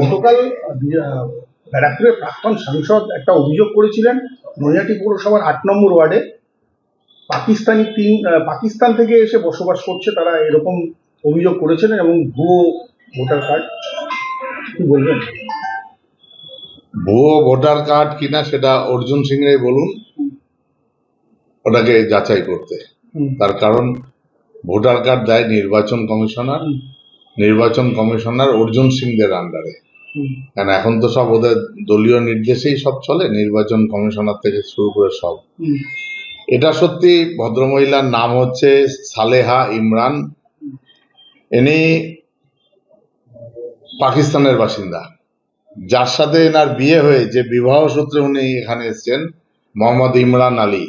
গতকাল ব্যারাকপুরের প্রাক্তন সাংসদ একটা অভিযোগ করেছিলেন নৈহাটি পৌরসভার আট নম্বর ওয়ার্ডে। পাকিস্তানি তিন পাকিস্তান থেকে এসে বসবাস করছে তারা এরকম অভিযোগ করেছিলেন এবং ভুয়ো ভোটার কার্ড। কি বলবেন? ভুয়ো ভোটার কার্ড কিনা সেটা অর্জুন সিং রে বলুন ওটাকে যাচাই করতে। তার কারণ ভোটার কার্ড দেয় নির্বাচন কমিশনার। নির্বাচন কমিশনার অর্জুন সিংদের আন্ডারে কারণ এখন তো সব ওদের দলীয় নির্দেশেই সব চলে নির্বাচন কমিশনার থেকে শুরু করে সব। এটা সত্যি ভদ্রমহিলার নাম হচ্ছে সালেহা ইমরান। ইনি পাকিস্তানের বাসিন্দা। যার সাথে এনার বিয়ে হয়ে যে বিবাহ সূত্রে উনি এখানে এসেছেন মোহাম্মদ ইমরান আলী।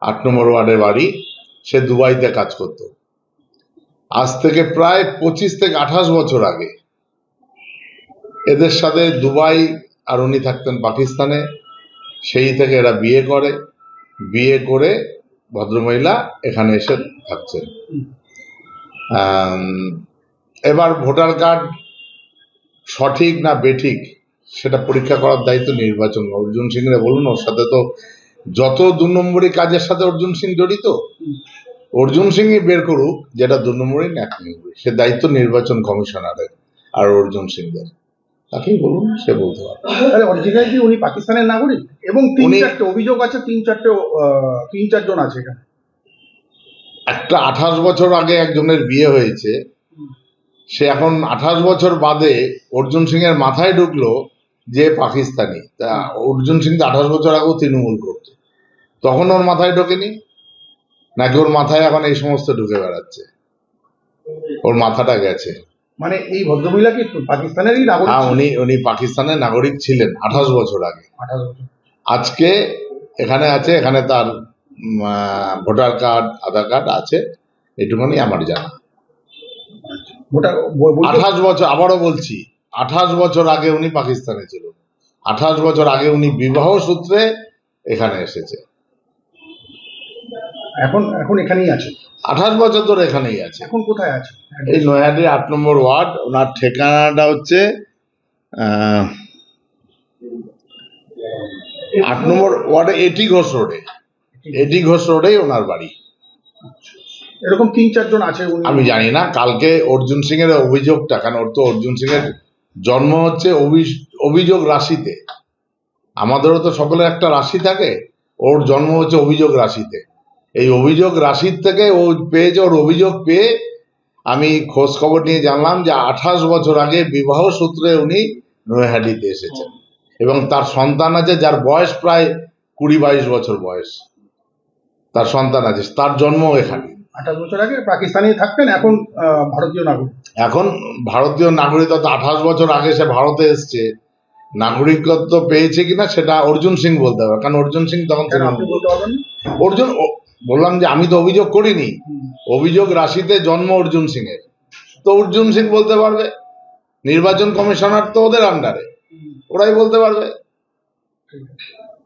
আট নম্বর ওয়ার্ডের বাড়ি সে দুবাইতে কাজ করত। আজ থেকে প্রায় পঁচিশ থেকে আঠাশ বছর আগে এদের সাথে দুবাই আর উনি থাকতেন পাকিস্তানে। সেই থেকে এরা বিয়ে করে। বিয়ে করে ভদ্রমহিলা এখানে এসে থাকছেন। এবার ভোটার কার্ড সঠিক না বেঠিক সেটা পরীক্ষা করার দায়িত্ব নির্বাচন। অর্জুন সিং রে বলুন, ওর সাথে তো যত দু নম্বরই কাজের সাথে অর্জুন সিং জড়িত। অর্জুন সিংই বের করুক যেটা দু নম্বরই না এক সে দায়িত্ব নির্বাচন কমিশনারের আর অর্জুন সিংদের তাকেই বলুন সে বলতে পারবে। তাহলে অরিজিনাল কি উনি পাকিস্তানের নাগরিক এবং তিন চারটে অভিযোগ আছে তিন চারটে তিন চারজন আছে এখানে। একটা আঠাশ বছর আগে একজনের বিয়ে হয়েছে। সে এখন আঠাশ বছর বাদে অর্জুন সিং এর মাথায় ঢুকলো যে পাকিস্তানি। তা অর্জুন সিং তো আঠাশ বছর আগেও তৃণমূল করতো। তখন ওর মাথায় ঢোকেনি। নাকি ওর মাথায় এখন এই সমস্ত ঢুকে বেড়াচ্ছে? ওর মাথাটা গেছে। মানে এই ভদ্রমহিলা কি পাকিস্তানেরই নাগরিক হ্যাঁ উনি উনি পাকিস্তানের নাগরিক ছিলেন আঠাশ বছর আগে। আজকে এখানে আছে এখানে তার ভোটার কার্ড আধার কার্ড আছে। এটুকুনি আমার জানা। আঠাশ বছর আবারও বলছি আঠাশ বছর আগে উনি পাকিস্তানে ছিল আঠাশ বছর আগে উনি বিবাহ সূত্রে এখানে এসেছে। এখন এখন এখানেই আছে। আঠাশ বছর ধরে এখানেই আছে। এখন কোথায় আছে? এই নয়াটির আট নম্বর ওয়ার্ড ওনার ঠিকানাটা হচ্ছে আট নম্বর ওয়ার্ডে এটি ঘোষ রোডে। এটি ঘোষ রোডেই ওনার বাড়ি। এরকম তিন চারজন আছে আমি জানি না কালকে অর্জুন সিং এর অভিযোগটা কারণ ওর তো অর্জুন সিং এর জন্ম হচ্ছে অভি- অভিযোগ রাশিতে। আমাদেরও তো সকলের একটা রাশি থাকে ওর জন্ম হচ্ছে অভিযোগ রাশিতে। এই অভিযোগ রাশির থেকে ও পেয়েছে ওর অভিযোগ পেয়ে আমি খোঁজ খবর নিয়ে জানলাম যে আঠাশ বছর আগে বিবাহ সূত্রে উনি নৈহাটিতে এসেছেন। এবং তার সন্তান আছে যার বয়স প্রায় কুড়ি বাইশ বছর বয়স। তার সন্তান আছে তার জন্ম এখানে। আঠাশ বছর আগে পাকিস্তানি থাকতেন এখন ভারতীয় নাগরিক। এখন ভারতীয় নাগরিকত্ব আঠাশ বছর আগে সে ভারতে এসছে। নাগরিকত্ব পেয়েছে কিনা সেটা অর্জুন সিং বলতে হবে কারণ অর্জুন সিং তখন? অর্জুন বললাম যে আমি তো অভিযোগ করিনি। অভিযোগ রাশিতে জন্ম অর্জুন সিং এর তো অর্জুন সিং বলতে পারবে, নির্বাচন কমিশনার তো ওদের আন্ডারে ওরাই বলতে পারবে।